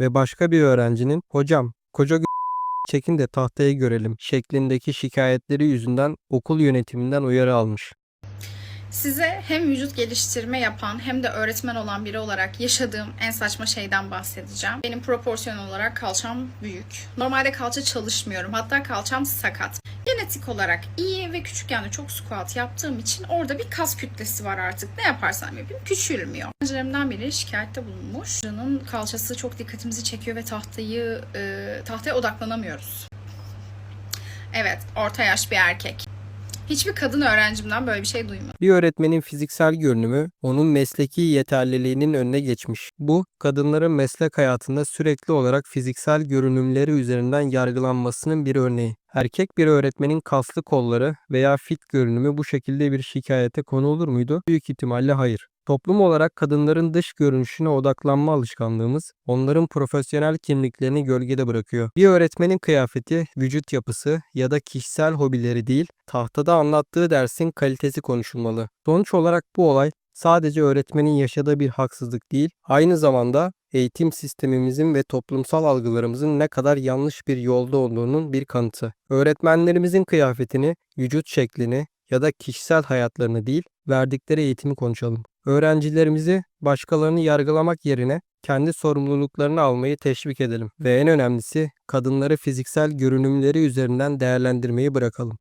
ve başka bir öğrencinin hocam koca çekin de tahtayı görelim şeklindeki şikayetleri yüzünden okul yönetiminden uyarı almış. Size hem vücut geliştirme yapan hem de öğretmen olan biri olarak yaşadığım en saçma şeyden bahsedeceğim. Benim proporsiyon olarak kalçam büyük. Normalde kalça çalışmıyorum. Hatta kalçam sakat. Genetik olarak iyi ve küçükken de çok squat yaptığım için orada bir kas kütlesi var artık. Ne yaparsam yapayım küçülmüyor. Öğrencilerimden biri şikayette bulunmuş. Hocanın kalçası çok dikkatimizi çekiyor ve tahtayı e, tahtaya odaklanamıyoruz. Evet, orta yaş bir erkek. Hiçbir kadın öğrencimden böyle bir şey duymadım. Bir öğretmenin fiziksel görünümü onun mesleki yeterliliğinin önüne geçmiş. Bu kadınların meslek hayatında sürekli olarak fiziksel görünümleri üzerinden yargılanmasının bir örneği. Erkek bir öğretmenin kaslı kolları veya fit görünümü bu şekilde bir şikayete konu olur muydu? Büyük ihtimalle hayır. Toplum olarak kadınların dış görünüşüne odaklanma alışkanlığımız onların profesyonel kimliklerini gölgede bırakıyor. Bir öğretmenin kıyafeti, vücut yapısı ya da kişisel hobileri değil, tahtada anlattığı dersin kalitesi konuşulmalı. Sonuç olarak bu olay sadece öğretmenin yaşadığı bir haksızlık değil, aynı zamanda eğitim sistemimizin ve toplumsal algılarımızın ne kadar yanlış bir yolda olduğunun bir kanıtı. Öğretmenlerimizin kıyafetini, vücut şeklini ya da kişisel hayatlarını değil, verdikleri eğitimi konuşalım. Öğrencilerimizi başkalarını yargılamak yerine kendi sorumluluklarını almayı teşvik edelim ve en önemlisi kadınları fiziksel görünümleri üzerinden değerlendirmeyi bırakalım.